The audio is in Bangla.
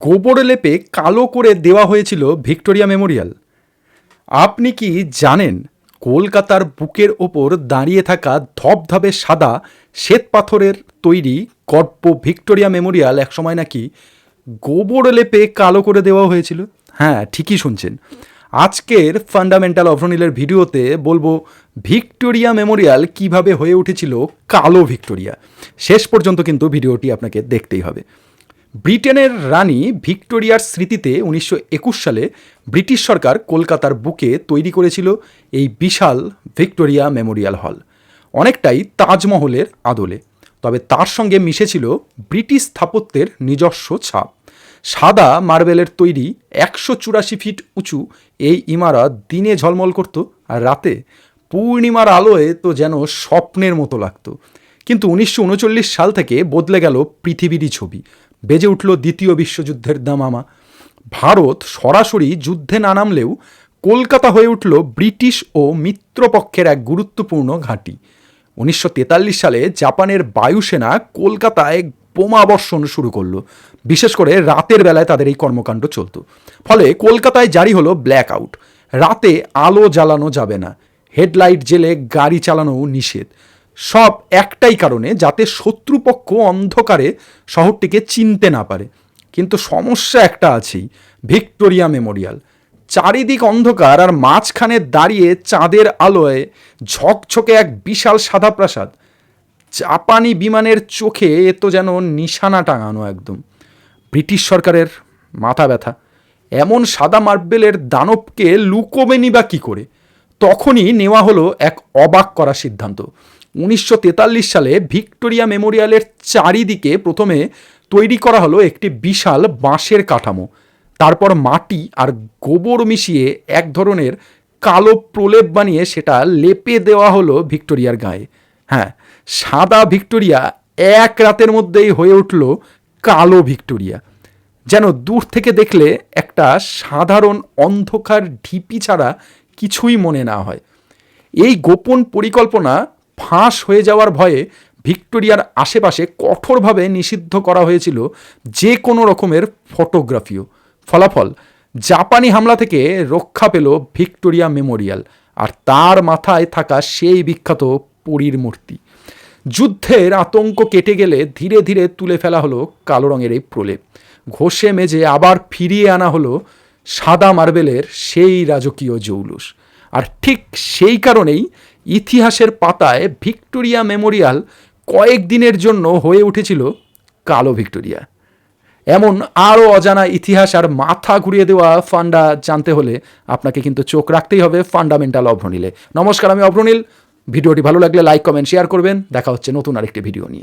গোবরে লেপে কালো করে দেওয়া হয়েছিল ভিক্টোরিয়া মেমোরিয়াল। আপনি কি জানেন কলকাতার বুকের ওপর দাঁড়িয়ে থাকা ধবধবে সাদা শ্বেত পাথরের তৈরি গর্ব ভিক্টোরিয়া মেমোরিয়াল একসময় নাকি গোবর লেপে কালো করে দেওয়া হয়েছিল? হ্যাঁ ঠিকই শুনছেন। আজকের ফান্ডামেন্টাল অভ্রনীলের ভিডিওতে বলব ভিক্টোরিয়া মেমোরিয়াল কীভাবে হয়ে উঠেছিল কালো ভিক্টোরিয়া। শেষ পর্যন্ত কিন্তু ভিডিওটি আপনাকে দেখতেই হবে। ব্রিটেনের রানী ভিক্টোরিয়ার স্মৃতিতে উনিশশো একুশ সালে ব্রিটিশ সরকার কলকাতার বুকে তৈরি করেছিল এই বিশাল ভিক্টোরিয়া মেমোরিয়াল হল। অনেকটাই তাজমহলের আদলে। তবে তার সঙ্গে মিশেছিল ব্রিটিশ স্থাপত্যের নিজস্ব ছাপ। সাদা মার্বেলের তৈরি একশো চুরাশি ফিট উঁচু এই ইমারত দিনে ঝলমল করত আর রাতে পূর্ণিমার আলোয় তো যেন স্বপ্নের মতো লাগতো। কিন্তু উনিশশো উনচল্লিশ সাল থেকে বদলে গেল পৃথিবীরই ছবি। বেজে উঠল দ্বিতীয় বিশ্বযুদ্ধের দামামা। ভারত সরাসরি যুদ্ধে না নামলেও কলকাতা হয়ে উঠল ব্রিটিশ ও মিত্রপক্ষের এক গুরুত্বপূর্ণ ঘাঁটি। উনিশশো তেতাল্লিশ সালে জাপানের বায়ুসেনা কলকাতায় বোমা বর্ষণ শুরু করল। বিশেষ করে রাতের বেলায় তাদের এই কর্মকাণ্ড চলতো। ফলে কলকাতায় জারি হলো ব্ল্যাক আউট রাতে আলো জ্বালানো যাবে না। হেডলাইট জেলে গাড়ি চালানোও নিষেধ। সব একটাই কারণে যাতে শত্রুপক্ষ অন্ধকারে শহরটিকে চিনতে না পারে। কিন্তু সমস্যা একটা আছেই, ভিক্টোরিয়া মেমোরিয়াল। চারিদিক অন্ধকার আর মাঝখানে দাঁড়িয়ে চাঁদের আলোয় ঝকঝকে এক বিশাল সাদা প্রাসাদ। জাপানি বিমানের চোখে এ তো যেন নিশানা টাঙানো একদম। ব্রিটিশ সরকারের মাথা ব্যথা। এমন সাদা মার্বেলের দানবকে লুকোবেনি বা কী করে? তখনই নেওয়া হলো এক অবাক করা সিদ্ধান্ত। উনিশশো তেতাল্লিশ সালে ভিক্টোরিয়া মেমোরিয়ালের চারিদিকে প্রথমে তৈরি করা হলো একটি বিশাল বাঁশের কাঠামো। তারপর মাটি আর গোবর মিশিয়ে এক ধরনের কালো প্রলেপ বানিয়ে সেটা লেপে দেওয়া হলো ভিক্টোরিয়ার গায়ে। হ্যাঁ সাদা ভিক্টোরিয়া এক রাতের মধ্যেই হয়ে উঠল কালো ভিক্টোরিয়া। যেন দূর থেকে দেখলে একটা সাধারণ অন্ধকার ঢিপি ছাড়া কিছুই মনে না হয়। এই গোপন পরিকল্পনা ফাঁস হয়ে যাওয়ার ভয়ে ভিক্টোরিয়ার আশেপাশে কঠোরভাবে নিষিদ্ধ করা হয়েছিল যে কোনো রকমের ফটোগ্রাফিও। ফলাফল, জাপানি হামলা থেকে রক্ষা পেল ভিক্টোরিয়া মেমোরিয়াল আর তার মাথায় থাকা সেই বিখ্যাত পরীর মূর্তি। যুদ্ধের আতঙ্ক কেটে গেলে ধীরে ধীরে তুলে ফেলা হলো কালো রঙের এই প্রলেপ। ঘষে মেজে আবার ফিরিয়ে আনা হলো সাদা মার্বেলের সেই রাজকীয় জৌলুস। আর ঠিক সেই কারণেই ইতিহাসের পাতায় ভিক্টোরিয়া মেমোরিয়াল কয়েকদিনের জন্য হয়ে উঠেছিল কালো ভিক্টোরিয়া। এমন আরও অজানা ইতিহাস আর মাথা ঘুরিয়ে দেওয়া ফান্ডা জানতে হলে আপনাকে কিন্তু চোখ রাখতেই হবে ফান্ডামেন্টাল অভ্রনীলে। নমস্কার, আমি অভ্রনীল। ভিডিওটি ভালো লাগলে লাইক, কমেন্ট, শেয়ার করবেন। দেখা হচ্ছে নতুন আরেকটি ভিডিও নিয়ে।